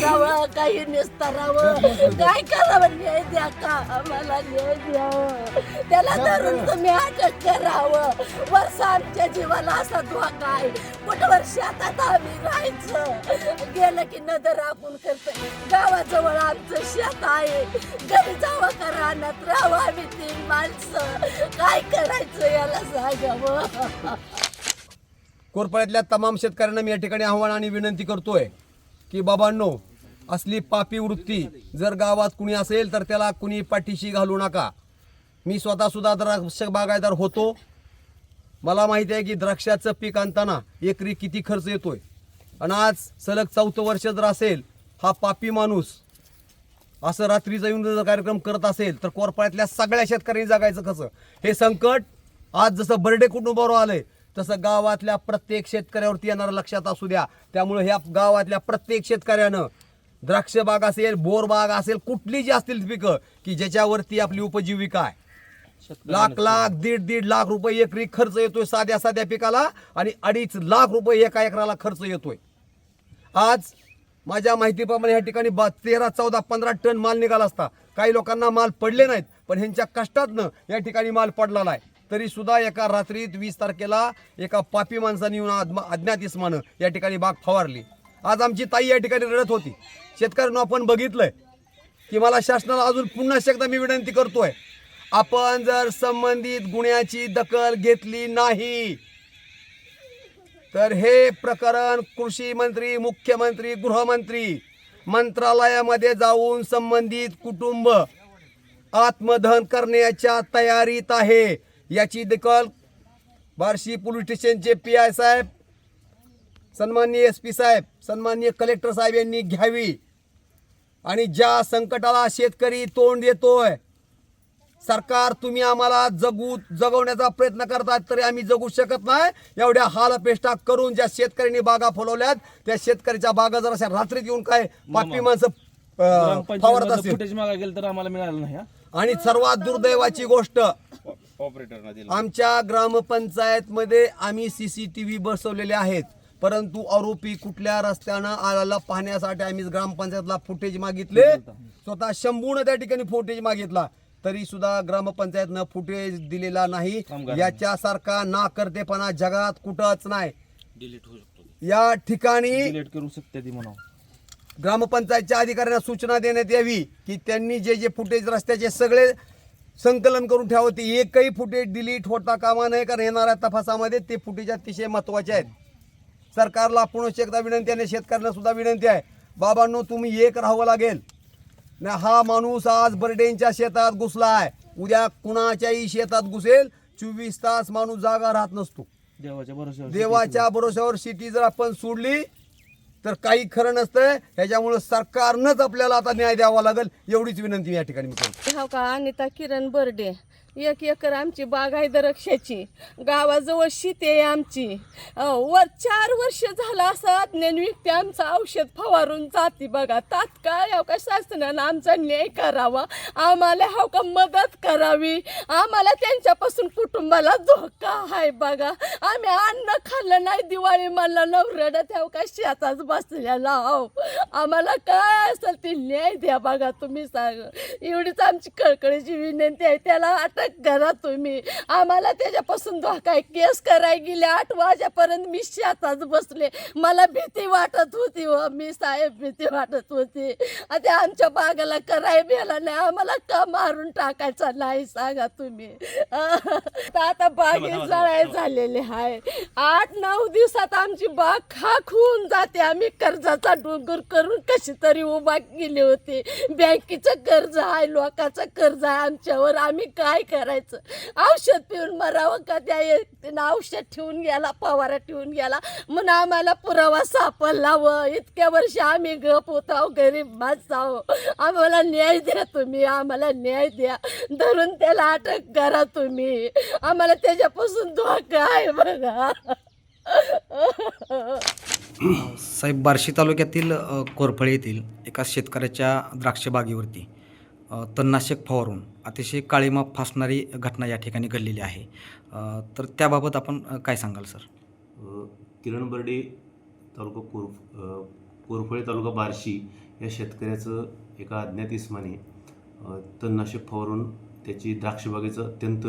करावं काही काय करावं न्याय द्या का? आम्हाला न्याय द्यावं त्याला धरून तुम्ही अटक करावं. वर्ष आमच्या जीवाला असा धोका आहे. कुठवर शेतात आम्ही राहायचं गेलं की नजर आपण करतोय. गावाजवळ आमचं शेत आहे. घरी जावं का रानात? राहावं आम्ही तीन माणसं. काय करायचं याला सांगावं? कोरपाड्यातल्या तमाम शेतकऱ्यांना मी या ठिकाणी आव्हान आणि विनंती करतोय की बाबांनो असली पापी वृत्ती जर गावात कुणी असेल तर त्याला कुणी पाठीशी घालू नका. मी स्वतः सुद्धा द्राक्ष बागायदार होतो. मला माहिती आहे की द्राक्षाचं पीक आणताना एकरी किती खर्च येतोय? आणि आज सलग चौथं वर्ष जर असेल हा पापी माणूस असं रात्रीचा येऊन जर कार्यक्रम करत असेल तर कोरपाड्यातल्या सगळ्या शेतकऱ्यांनी जगायचं कसं? हे संकट आज जसं बर्डे कुटुंबावर आलंय तसं गावातल्या प्रत्येक शेतकऱ्यावरती येणारं लक्षात असू द्या. त्यामुळे ह्या गावातल्या प्रत्येक शेतकऱ्यानं द्राक्ष बाग असेल बोर बाग असेल कुठली जी असतील पिकं की ज्याच्यावरती आपली उपजीविका आहे. लाख लाख दीड दीड लाख रुपये एकरी खर्च येतोय साध्या साध्या पिकाला आणि अडीच लाख रुपये एका एकराला खर्च येतोय. आज माझ्या माहितीप्रमाणे या ठिकाणी बा तेरा चौदा पंधरा टन माल निघाला असता. काही लोकांना माल पडले नाहीत पण ह्यांच्या कष्टातनं या ठिकाणी माल पडलेला आहे. तरी सुद्धा एका रात्रीत वीस तारखेला एका पापी माणसाने येऊन आत्मा अज्ञात इस्मानं या ठिकाणी बाग फवारली. आज आमची ताई या ठिकाणी रडत होती. शेतकऱ्यांना आपण बघितलंय की मला शासनाला अजून पुन्हा एकदा मी विनंती करतोय आपण जर संबंधित गुन्ह्याची दखल घेतली नाही तर हे प्रकरण कृषी मंत्री मुख्यमंत्री गृहमंत्री मंत्रालयामध्ये जाऊन संबंधित कुटुंब आत्मदहन करण्याच्या तयारीत आहे. याची दखल बार्शी पोलीस स्टेशनचे पी आय साहेब सन्माननीय एस पी साहेब सन्माननीय कलेक्टर साहेब यांनी घ्यावी. आणि ज्या संकटाला शेतकरी तोंड देतोय सरकार तुम्ही आम्हाला जगू जगवण्याचा प्रयत्न करतात तरी आम्ही जगू शकत नाही. एवढ्या हालपेष्टा करून ज्या शेतकऱ्यांनी बागा फुलवल्यात त्या शेतकऱ्याच्या बागा जर अशा रात्रीत येऊन काय पापी माणसं अं, फवारत असेल फुटेज मागा गेलं तर आम्हाला मिळालं नाही हा? आणि सर्वात दुर्दैवाची गोष्ट ऑपरेटरना दिलं. आमच्या ग्रामपंचायत मध्ये आम्ही सीसीटीव्ही बसवलेले आहेत. परंतु आरोपी कुठल्या रस्त्यानं आला पाहण्यासाठी आम्ही ग्रामपंचायतला फुटेज मागितले. स्वतः शंभून त्या ठिकाणी फुटेज मागितला. तरी सुद्धा ग्रामपंचायतनं फुटेज दिलेला नाही. याच्यासारखा नाकर्तेपणा जगात कुठंच नाही. डिलीट होऊ शकतो या ठिकाणी डिलीट करू शकते ती म्हणा ग्रामपंचायतच्या अधिकाऱ्यांना सूचना देण्यात यावी की त्यांनी जे जे फुटेज रस्त्याचे सगळे संकलन करून ठेवावं ते एकही फुटेज डिलीट होता कामा नये कारण येणाऱ्या तपासामध्ये ते फुटेज अतिशय महत्त्वाचे आहेत. सरकारला पुनश्च एकदा विनंती आहे आणि शेतकऱ्यांना सुद्धा विनंती आहे. बाबांनो तुम्ही एक राहावं लागेल. ना हा माणूस आज बर्डेंच्या शेतात घुसला आहे उद्या कुणाच्याही शेतात घुसेल चोवीस तास माणूस जागा राहत नसतो. देवाच्या भरोश्यावर देवाच्या भरोश्यावर सिटी जर आपण सोडली तर काही खरं नसतंय. ह्याच्यामुळे सरकारनंच आपल्याला आता न्याय द्यावा लागेल एवढीच विनंती मी या ठिकाणी मी करतो. हो का? अनिता किरण बर्डे. एक एकर आमची बाग आहे द्राक्षाची. गावाजवळ शेती आहे आमची. वर चार वर्ष झालं असं अज्ञान व्यक्ती आमचं औषध फवारून जाते बघा. तात्काळ अवकाश हो, शासनानं आमचा न्याय करावा? आम्हाला हो का मदत करावी? आम्हाला त्यांच्यापासून कुटुंबाला धोका आहे बघा. आम्ही अन्न खाल्लं नाही दिवाळी मला नवरडत हो का शेताच बसलेला हो आम्हाला काय असेल ते न्याय द्या बघा तुम्ही सांग. एवढीच आमची कळकळीची विनंती आहे. त्याला आता अटक करा तुम्ही. आम्हाला त्याच्यापासून धोका आहे. केस करायला गेले आठ वाजेपर्यंत मी शेतात बसले. मला भीती वाटत होती व मी साहेब भीती वाटत होती. आता आमच्या बागाला कराय बेला नाही. आम्हाला का मारून टाकायचा नाही सांगा तुम्ही. आता बागे जळाय झालेले आहे आठ नऊ दिवसात आमची बाग खाक होऊन जाते. आम्ही कर्जाचा डोंगर करून कशी तरी उभा केली होती. बँकेचं कर्ज आहे लोकांचं कर्ज आहे आमच्यावर. आम्ही काय करायचं. औषध पिऊन मरावं का त्या व्यक्तीनं? औषध ठेवून गेला पवारा ठेवून गेला. म्हणून आम्हाला पुरावा सापडला व इतक्या वर्ष आम्ही गप होतो गरीब माणसाव आम्हाला न्याय द्या तुम्ही आम्हाला न्याय द्या. धरून त्याला अटक करा तुम्ही. आम्हाला त्याच्यापासून धोका आहे बघा. साहेब बार्शी तालुक्यातील कोरफळे येथील एका शेतकऱ्याच्या द्राक्ष बागेवरती तणनाशक फवारून अतिशय काळीमाप फासणारी घटना या ठिकाणी घडलेली आहे. तर त्याबाबत आपण काय सांगाल सर? किरण बर्डे तालुका कोर कोरफळे तालुका बार्शी या शेतकऱ्याचं एका अज्ञात इस्माने तणनाशक फवारून त्याची द्राक्षबागेचं अत्यंत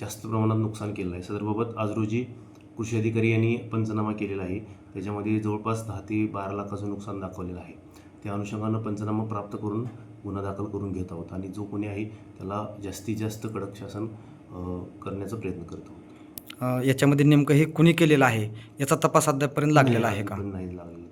जास्त प्रमाणात नुकसान केलं आहे. सदरबाबत आज रोजी कृषी अधिकारी यांनी पंचनामा केलेला आहे. त्याच्यामध्ये जवळपास दहा ते बारा लाखाचं नुकसान दाखवलेलं आहे. त्या अनुषंगानं पंचनामा प्राप्त करून गुन्हा दाखल करून घेत आहोत आणि जो कोणी आहे त्याला जास्तीत जास्त कडक शासन करण्याचा प्रयत्न करतो याच्यामध्ये नेमकं हे कुणी केलेलं आहे? याचा तपास अद्यापपर्यंत लागलेला आहे का? नाही लागलेला.